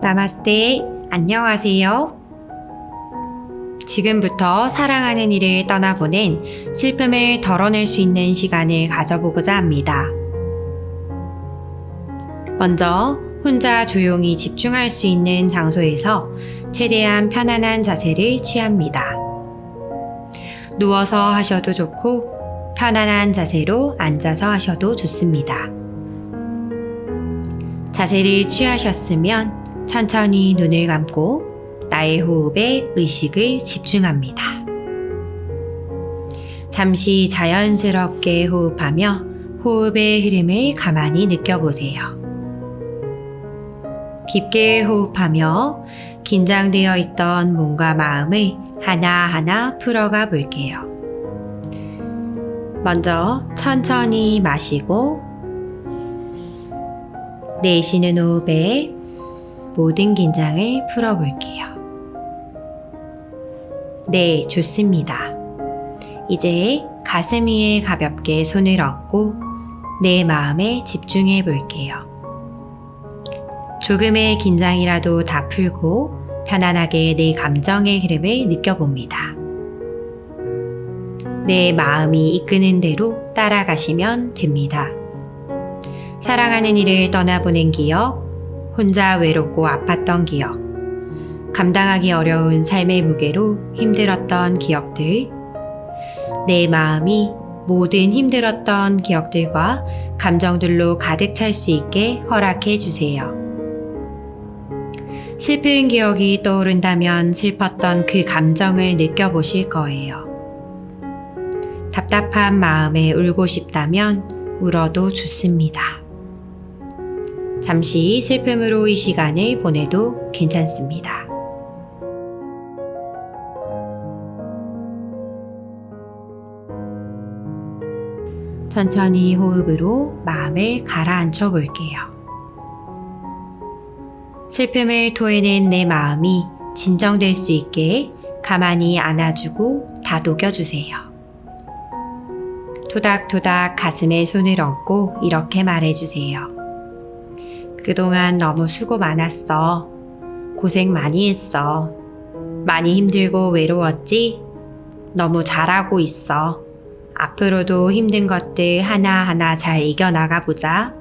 나마스테, 안녕하세요. 지금부터 사랑하는 이를 떠나보낸 슬픔을 덜어낼 수 있는 시간을 가져보고자 합니다. 먼저 혼자 조용히 집중할 수 있는 장소에서 최대한 편안한 자세를 취합니다. 누워서 하셔도 좋고 편안한 자세로 앉아서 하셔도 좋습니다. 자세를 취하셨으면 천천히 눈을 감고 나의 호흡에 의식을 집중합니다. 잠시 자연스럽게 호흡하며 호흡의 흐름을 가만히 느껴보세요. 깊게 호흡하며 긴장되어 있던 몸과 마음을 하나하나 풀어가 볼게요. 먼저 천천히 마시고 내쉬는 호흡에 모든 긴장을 풀어볼게요. 네, 좋습니다. 이제 가슴 위에 가볍게 손을 얹고 내 마음에 집중해 볼게요. 조금의 긴장이라도 다 풀고 편안하게 내 감정의 흐름을 느껴봅니다. 내 마음이 이끄는 대로 따라가시면 됩니다. 사랑하는 이를 떠나보낸 기억, 혼자 외롭고 아팠던 기억, 감당하기 어려운 삶의 무게로 힘들었던 기억들, 내 마음이 모든 힘들었던 기억들과 감정들로 가득 찰 수 있게 허락해 주세요. 슬픈 기억이 떠오른다면 슬펐던 그 감정을 느껴보실 거예요. 답답한 마음에 울고 싶다면 울어도 좋습니다. 잠시 슬픔으로 이 시간을 보내도 괜찮습니다. 천천히 호흡으로 마음을 가라앉혀 볼게요. 슬픔을 토해낸 내 마음이 진정될 수 있게 가만히 안아주고 다독여 주세요. 토닥토닥 가슴에 손을 얹고 이렇게 말해주세요. 그동안 너무 수고 많았어. 고생 많이 했어. 많이 힘들고 외로웠지? 너무 잘하고 있어. 앞으로도 힘든 것들 하나하나 잘 이겨나가 보자.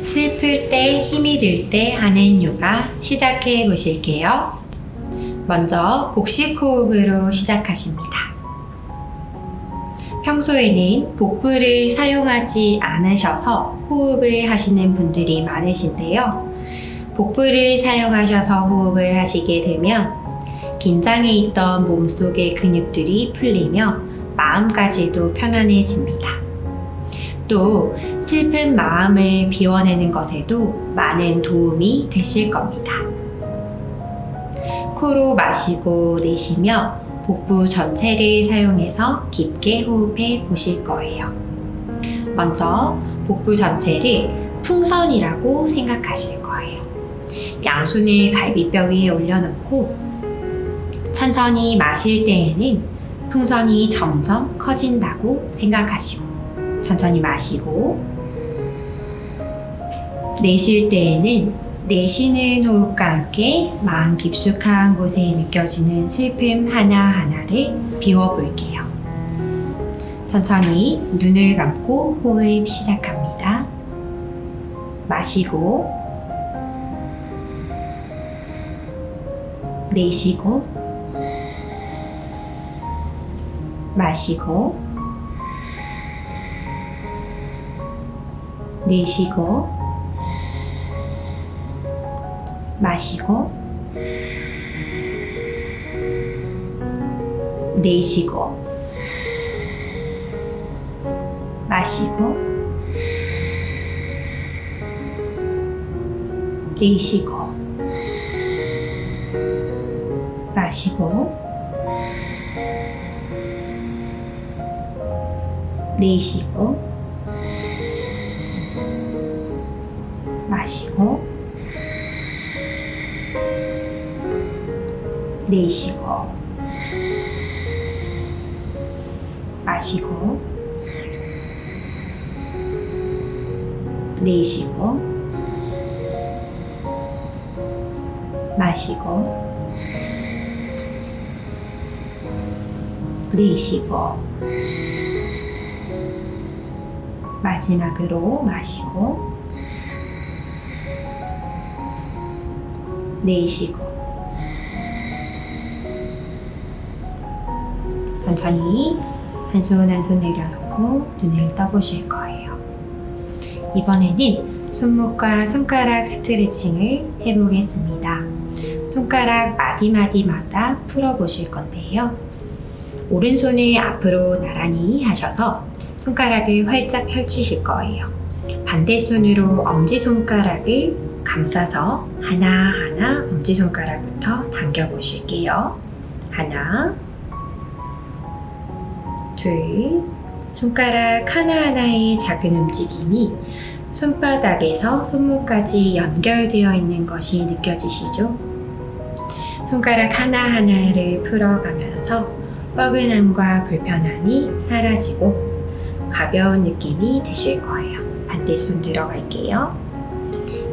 슬플 때 힘이 들 때 하는 요가 시작해 보실게요. 먼저 복식 호흡으로 시작하십니다. 평소에는 복부를 사용하지 않으셔서 호흡을 하시는 분들이 많으신데요. 복부를 사용하셔서 호흡을 하시게 되면 긴장해 있던 몸속의 근육들이 풀리며 마음까지도 편안해집니다. 또 슬픈 마음을 비워내는 것에도 많은 도움이 되실 겁니다. 코로 마시고 내쉬며 복부 전체를 사용해서 깊게 호흡해 보실 거예요. 먼저 복부 전체를 풍선이라고 생각하실 거예요. 양손을 갈비뼈 위에 올려놓고 천천히 마실 때에는 풍선이 점점 커진다고 생각하시고 천천히 마시고 내쉴 때에는 내쉬는 호흡과 함께 마음 깊숙한 곳에 느껴지는 슬픔 하나하나를 비워볼게요. 천천히 눈을 감고 호흡 시작합니다. 마시고 내쉬고 마시고 내쉬고 마시고 내쉬고 마시고 내쉬고 마시고 내쉬고 마시고 내쉬고 마시고 내쉬고 마시고 내쉬고 마지막으로 마시고 내쉬고 천천히 한 손 한 손 내려놓고 눈을 떠보실 거예요. 이번에는 손목과 손가락 스트레칭을 해보겠습니다. 손가락 마디마디마다 풀어보실 건데요. 오른손을 앞으로 나란히 하셔서 손가락을 활짝 펼치실 거예요. 반대손으로 엄지손가락을 감싸서 하나하나 엄지손가락부터 당겨보실게요. 하나, 둘, 손가락 하나하나의 작은 움직임이 손바닥에서 손목까지 연결되어 있는 것이 느껴지시죠? 손가락 하나하나를 풀어가면서 뻐근함과 불편함이 사라지고 가벼운 느낌이 드실 거예요. 반대 손 들어갈게요.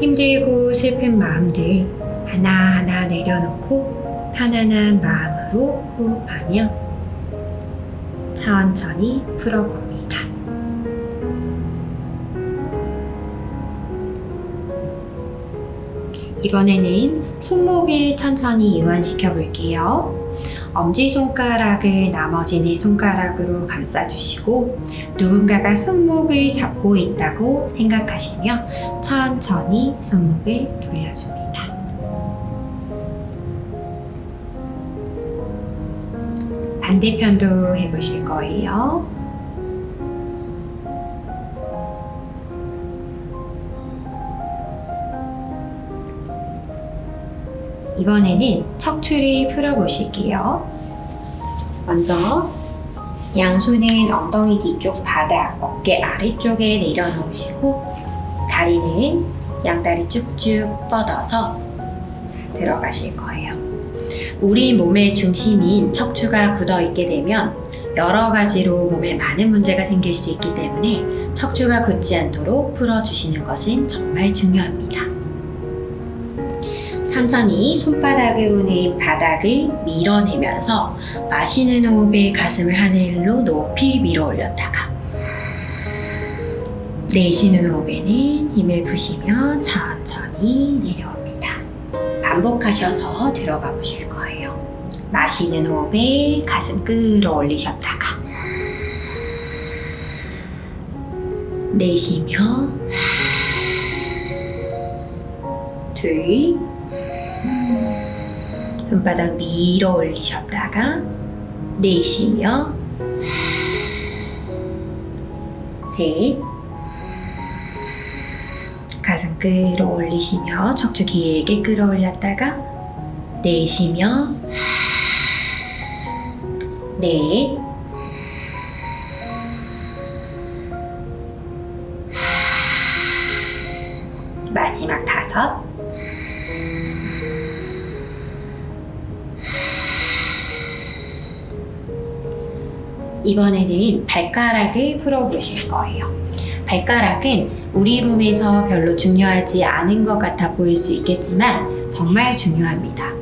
힘들고 슬픈 마음들 하나하나 내려놓고 편안한 마음으로 호흡하며 천천히 풀어봅니다. 이번에는 손목을 천천히 이완시켜 볼게요. 엄지손가락을 나머지 네 손가락으로 감싸주시고 누군가가 손목을 잡고 있다고 생각하시며 천천히 손목을 돌려줍니다. 반대편도 해보실 거예요. 이번에는 척추를 풀어보실게요. 먼저 양손은 엉덩이 뒤쪽 바닥, 어깨 아래쪽에 내려놓으시고 다리는 양다리 쭉쭉 뻗어서 들어가실 거예요. 우리 몸의 중심인 척추가 굳어 있게 되면 여러 가지로 몸에 많은 문제가 생길 수 있기 때문에 척추가 굳지 않도록 풀어주시는 것은 정말 중요합니다. 천천히 손바닥으로 는 바닥을 밀어내면서 마시는 호흡에 가슴을 하늘로 높이 밀어 올렸다가 내쉬는 호흡에는 힘을 푸시며 천천히 내려옵니다. 반복하셔서 들어가 보실 거예요. 마시는 호흡에 가슴 끌어올리셨다가 내쉬며 둘 손바닥 밀어 올리셨다가 내쉬며 셋 가슴 끌어올리시며 척추 길게 끌어올렸다가 내쉬며 넷 마지막 다섯 이번에는 발가락을 풀어 보실 거예요. 발가락은 우리 몸에서 별로 중요하지 않은 것 같아 보일 수 있겠지만 정말 중요합니다.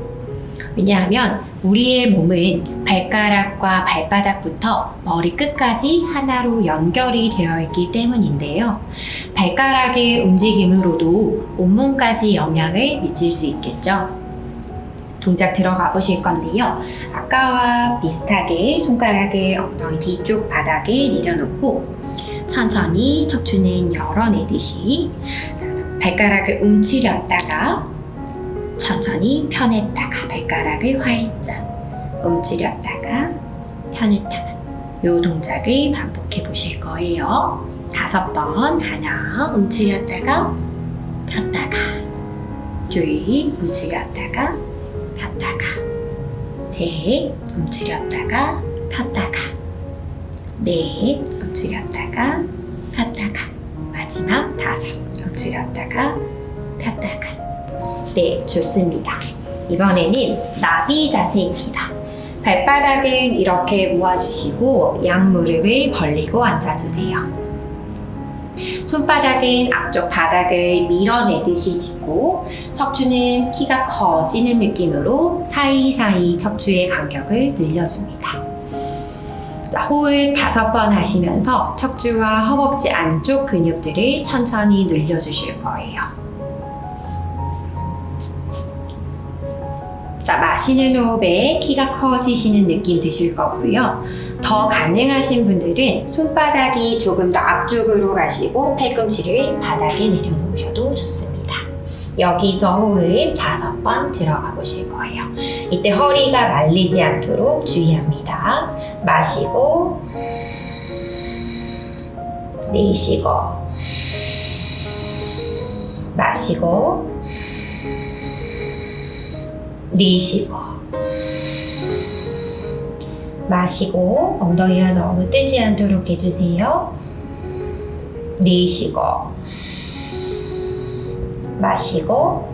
왜냐하면 우리의 몸은 발가락과 발바닥부터 머리 끝까지 하나로 연결이 되어 있기 때문인데요. 발가락의 움직임으로도 온몸까지 영향을 미칠 수 있겠죠. 동작 들어가 보실 건데요. 아까와 비슷하게 손가락을 엉덩이 뒤쪽 바닥에 내려놓고 천천히 척추는 열어내듯이 발가락을 움츠렸다가 천천히 펴냈다가 발가락을 활짝 움츠렸다가 펴냈다가 이 동작을 반복해 보실 거예요. 다섯 번 하나 움츠렸다가 폈다가 둘 움츠렸다가 폈다가 셋 움츠렸다가 폈다가 넷 움츠렸다가 폈다가 마지막 다섯 움츠렸다가 폈다가 네 좋습니다 이번에는 나비 자세입니다 발바닥은 이렇게 모아주시고 양무릎을 벌리고 앉아주세요 손바닥은 앞쪽 바닥을 밀어내듯이 짚고 척추는 키가 커지는 느낌으로 사이사이 척추의 간격을 늘려줍니다. 자, 호흡 다섯 번 하시면서 척추와 허벅지 안쪽 근육들을 천천히 늘려주실 거예요. 자, 마시는 호흡에 키가 커지시는 느낌 드실 거고요. 더 가능하신 분들은 손바닥이 조금 더 앞쪽으로 가시고 팔꿈치를 바닥에 내려놓으셔도 좋습니다. 여기서 호흡 다섯 번 들어가 보실 거예요. 이때 허리가 말리지 않도록 주의합니다. 마시고, 내쉬고, 마시고, 내쉬고, 마시고, 엉덩이가 너무 뜨지 않도록 해주세요. 내쉬고, 마시고,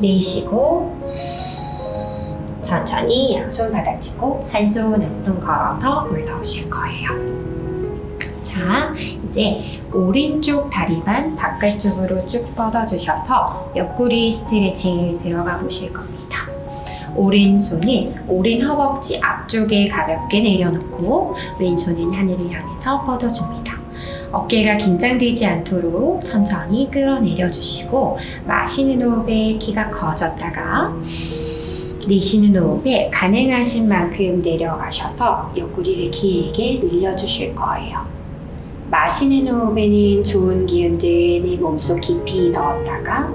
내쉬고, 천천히 양손 바닥 짚고 한 손 한 손 걸어서 올라오실 거예요. 자, 이제 오른쪽 다리만 바깥쪽으로 쭉 뻗어주셔서 옆구리 스트레칭을 들어가 보실 겁니다. 오른손은 오른 허벅지 앞쪽에 가볍게 내려놓고 왼손은 하늘을 향해서 뻗어줍니다. 어깨가 긴장되지 않도록 천천히 끌어내려 주시고 마시는 호흡에 키가 커졌다가 내쉬는 호흡에 가능하신 만큼 내려가셔서 옆구리를 길게 늘려 주실 거예요. 마시는 호흡에는 좋은 기운들 내 몸속 깊이 넣었다가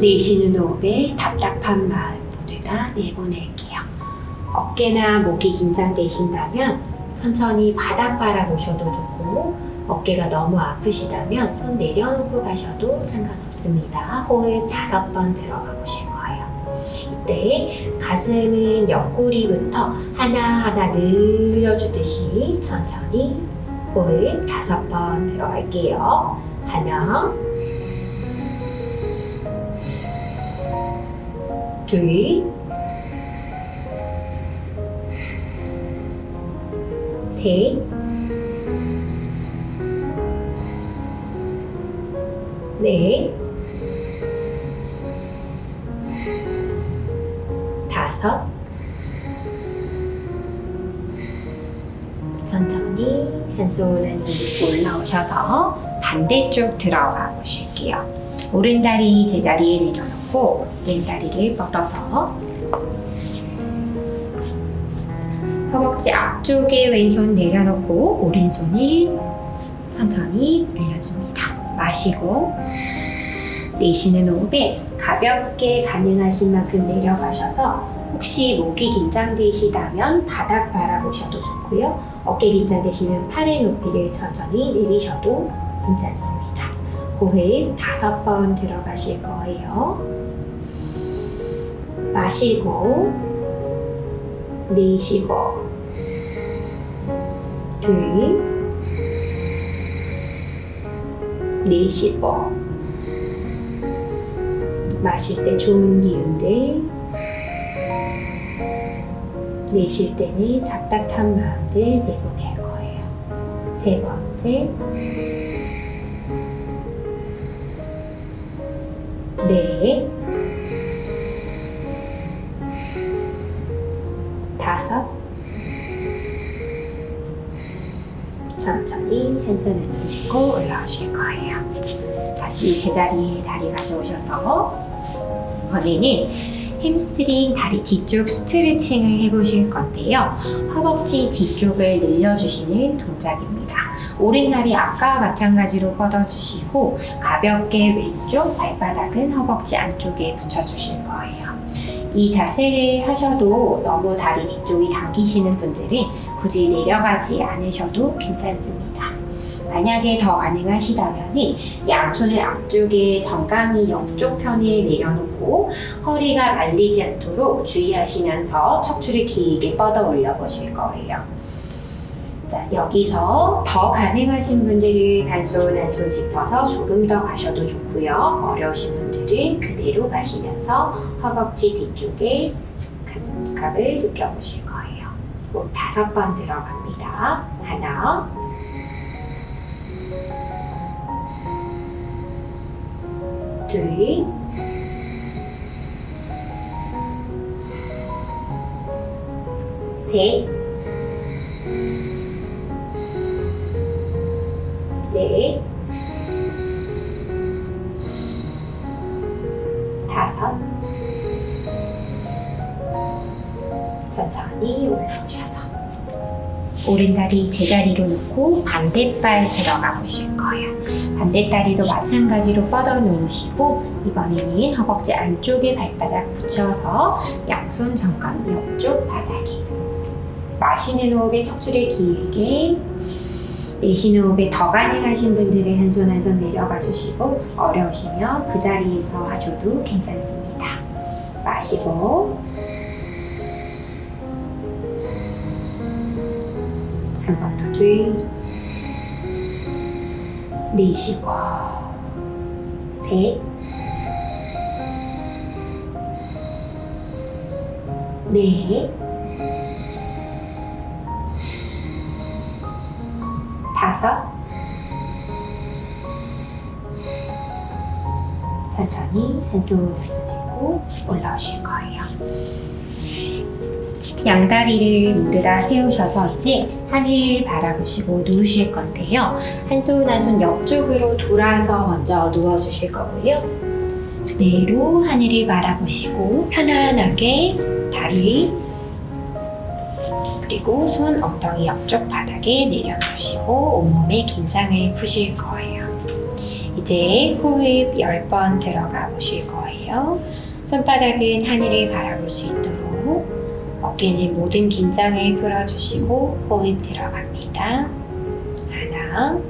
내쉬는 호흡에 답답한 마음 모두 다 내보낼게요. 어깨나 목이 긴장되신다면 천천히 바닥 바라보셔도 좋고 어깨가 너무 아프시다면 손 내려놓고 가셔도 상관없습니다. 호흡 다섯 번 들어가 보실 거예요. 이때 가슴은 옆구리부터 하나하나 늘려주듯이 천천히 호흡 다섯 번 들어갈게요. 하나, 둘, 셋, 넷, 다섯, 천천히 한손 한손 짚고 올라오셔서 반대쪽 들어가 보실게요. 오른 다리 제자리에 내려놓고 왼 다리를 뻗어서 허벅지 앞쪽에 왼손 내려놓고 오른손이 천천히 올려줍니다. 마시고 내쉬는 호흡에 가볍게 가능하신 만큼 내려가셔서 혹시 목이 긴장되시다면 바닥 바라보셔도 좋고요. 어깨 긴장되시면 팔의 높이를 천천히 내리셔도 괜찮습니다. 호흡 다섯 번 들어가실 거예요. 마시고 내쉬고 둘 내쉬고 마실 때 좋은 기운들 내쉴 때는 답답한 마음들 내보낼 거예요. 세 번째 넷 다섯 천천히 한손 한손 짚고 올라오실 거예요. 다시 제자리에 다리 가져오셔서 이번에는 햄스트링 다리 뒤쪽 스트레칭을 해보실 건데요. 허벅지 뒤쪽을 늘려주시는 동작입니다. 오른 다리 아까 마찬가지로 뻗어주시고 가볍게 왼쪽 발바닥은 허벅지 안쪽에 붙여주실 거예요. 이 자세를 하셔도 너무 다리 뒤쪽이 당기시는 분들은 굳이 내려가지 않으셔도 괜찮습니다. 만약에 더 가능하시다면 양손을 앞쪽에 정강이 옆쪽 편에 내려놓고 허리가 말리지 않도록 주의하시면서 척추를 길게 뻗어 올려 보실 거예요. 자, 여기서 더 가능하신 분들은 한손한손 짚어서 조금 더 가셔도 좋고요. 어려우신 분들은 그대로 가시면서 허벅지 뒤쪽에 감각을 느껴보실 거예요. 꼭 다섯 번 들어갑니다. 하나, 둘, 셋, 넷, 다섯, 천천히 올라오셔서 오른다리 제자리로 놓고 반대발 들어가 보실 거예요. 반대다리도 마찬가지로 뻗어 놓으시고 이번에는 허벅지 안쪽에 발바닥 붙여서 양손 정강이 옆쪽 바닥에 마시는 호흡에 척추를 길게 내쉬는 호흡에 더 가능하신 분들은 한 손 한 손 내려가 주시고 어려우시면 그 자리에서 하셔도 괜찮습니다. 마시고 둘, 내쉬고 셋, 넷, 다섯, 천천히 한손 짚고 올라오실 거예요. 양다리를 모두 다 세우셔서 이제 하늘을 바라보시고 누우실 건데요. 한 손 한 손 옆쪽으로 돌아서 먼저 누워주실 거고요. 그대로 하늘을 바라보시고 편안하게 다리 그리고 손 엉덩이 옆쪽 바닥에 내려놓으시고 온몸에 긴장을 푸실 거예요. 이제 호흡 10번 들어가 보실 거예요. 손바닥은 하늘을 바라볼 수 있도록 어깨는 모든 긴장을 풀어주시고 호흡 들어갑니다. 하나,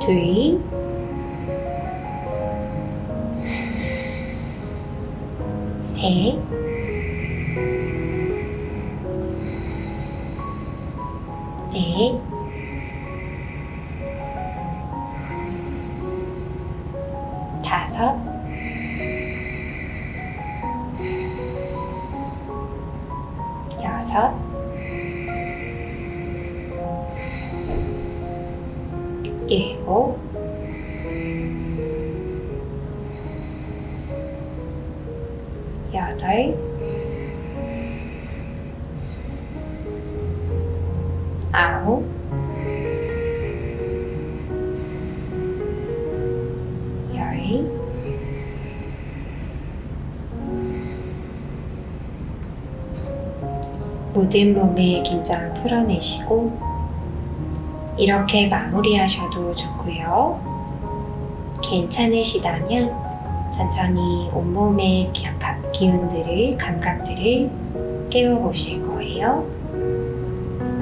둘, 다섯, 여섯, 일곱, 모든 몸의 긴장 풀어내시고 이렇게 마무리하셔도 좋고요. 괜찮으시다면 천천히 온몸의 각 기운들을 감각들을 깨워보실 거예요.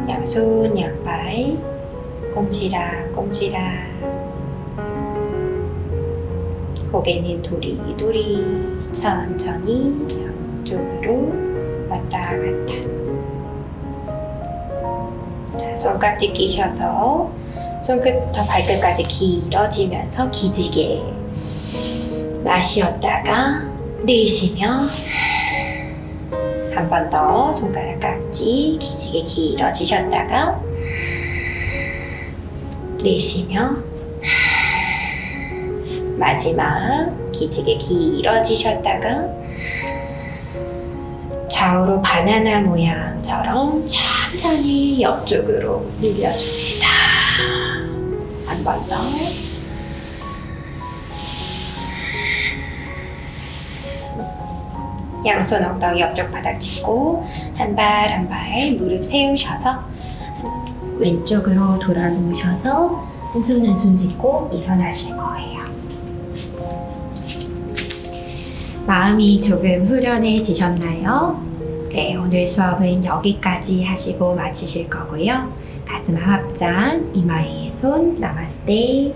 양손 양발 꼼지락 꼼지락 고개는 도리도리 천천히 양쪽으로 왔다 갔다 자, 손깍지 끼셔서 손끝부터 발끝까지 길어지면서 기지개 마시었다가 내쉬며 한 번 더 손가락 깍지 기지개 길어지셨다가 내쉬며 마지막 기지개 길어지셨다가 좌우로 바나나 모양처럼 천천히 옆쪽으로 늘려줍니다. 한 번 더. 양손 엉덩이 옆쪽 바닥 짚고 한 발 한 발 무릎 세우셔서 왼쪽으로 돌아 누우셔서 한 손 한 손 짚고 일어나실 거예요. 마음이 조금 후련해지셨나요? 네, 오늘 수업은 여기까지 하시고 마치실 거고요. 가슴 합장, 이마에 손, 나마스테.